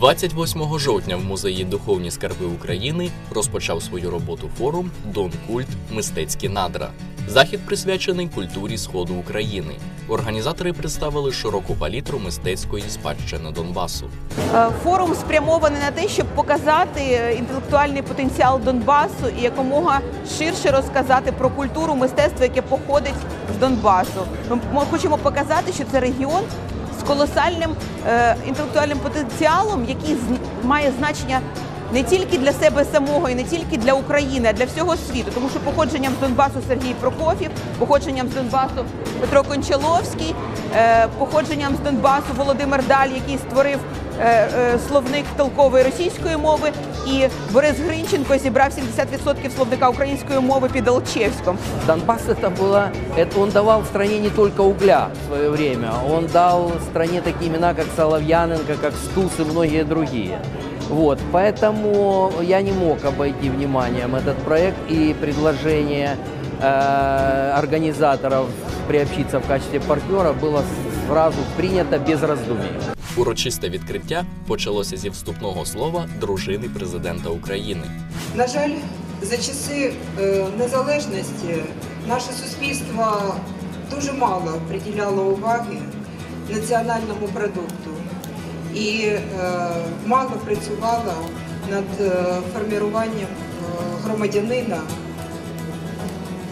28 жовтня в музеї Духовні скарби України розпочав свою роботу форум Дон Культ Мистецькі надра. Захід присвячений культурі Сходу України. Організатори представили широку палітру мистецької спадщини Донбасу. Е, Форум спрямований на те, щоб показати е, інтелектуальний потенціал Донбасу і якомога ширше розказати про культуру мистецтва, яке походить з Донбасу. Ми хочемо показати, що це регіон з колосальним е, інтелектуальним потенціалом, який має значення Не тільки для себе самого і не тільки для України, а для всього світу, тому що походженням з Донбасу Сергій Прокоф'єв, походженням з Донбасу Петро Кончаловський, е, походженням з Донбасу Володимир Даль, який створив е, е, словник толкової російської мови, і Борис Гринченко зібрав 70% словника української мови під Алчевськом. Донбасс это было, это он давал стране не только угля в свое время, он дал стране такие имена, как Соловьяненко, как Стус и многие другие. Вот, поэтому я не мог обойти вниманием этот проект и предложение э, организаторов приобщиться в качестве партнера было сразу принято без раздумий. Урочисте відкриття почалося зі вступного слова дружини президента України. На жаль, за часи е, незалежності наше суспільство дуже мало приділяло уваги національному продукту і е, мало працювало над е, формуванням е, громадянина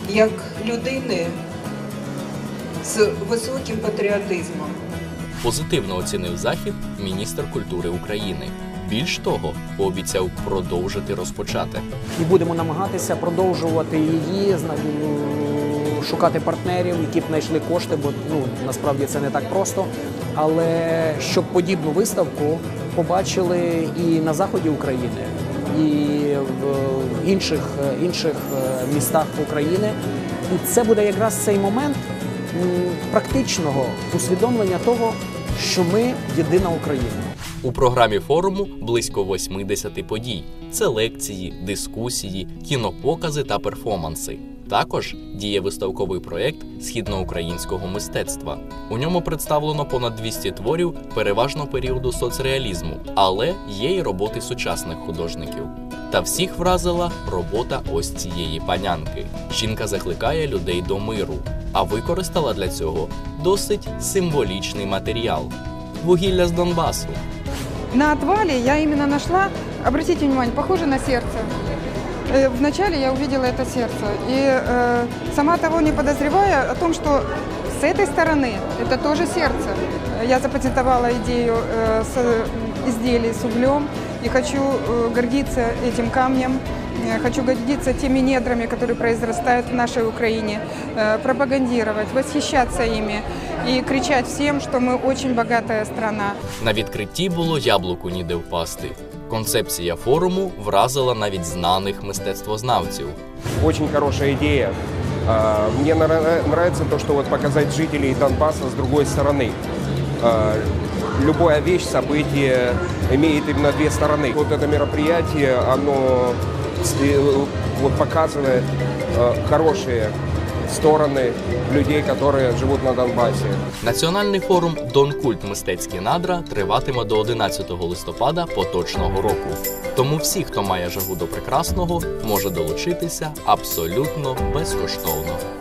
як людини з високим патріотизмом. Позитивно оцінив захід міністр культури України. Більш того, пообіцяв продовжити розпочати. і будемо намагатися продовжувати її шукати партнерів, які б знайшли кошти, бо ну насправді це не так просто. Але щоб подібну виставку побачили і на заході України, і в інших, інших е, містах України. І це буде якраз цей момент практичного усвідомлення того, що ми єдина Україна. У програмі форуму близько 80 подій: це лекції, дискусії, кінопокази та перформанси. Також діє виставковий проєкт східноукраїнського мистецтва. У ньому представлено понад 200 творів, переважно періоду соцреалізму, але є й роботи сучасних художників. Та всіх вразила робота ось цієї панянки. Жінка закликає людей до миру, а використала для цього досить символічний матеріал вугілля з Донбасу. На отвале я именно нашла, обратите внимание, похоже на сердце. Э, Вначале я увидела это сердце. И э, сама того не подозревая о том, что с этой стороны это тоже сердце. Я запатентовала идею э, с э, изделий с углем и хочу э, гордиться этим камнем. э, Хочу гордиться теми недрами, которые произрастают в нашей Украине, э, пропагандировать, восхищаться ими и кричать всем, что мы очень богатая страна. На відкритті було яблуку ніде впасти. Концепція форуму вразила навіть знаних мистецтвознавців. Очень хорошая идея. А, Мне нра- нравится то, что вот показать жителей Донбасса с другой стороны. А, Любая вещь, событие имеет именно две стороны. Вот это мероприятие, оно с- э, вот показывает э, хорошие стороны людей, которые живут на Донбассе. Національний форум Дон Культ Мистецькі надра триватиме до 11 листопада поточного року. Тому всі, хто має жагу до прекрасного, може долучитися абсолютно безкоштовно.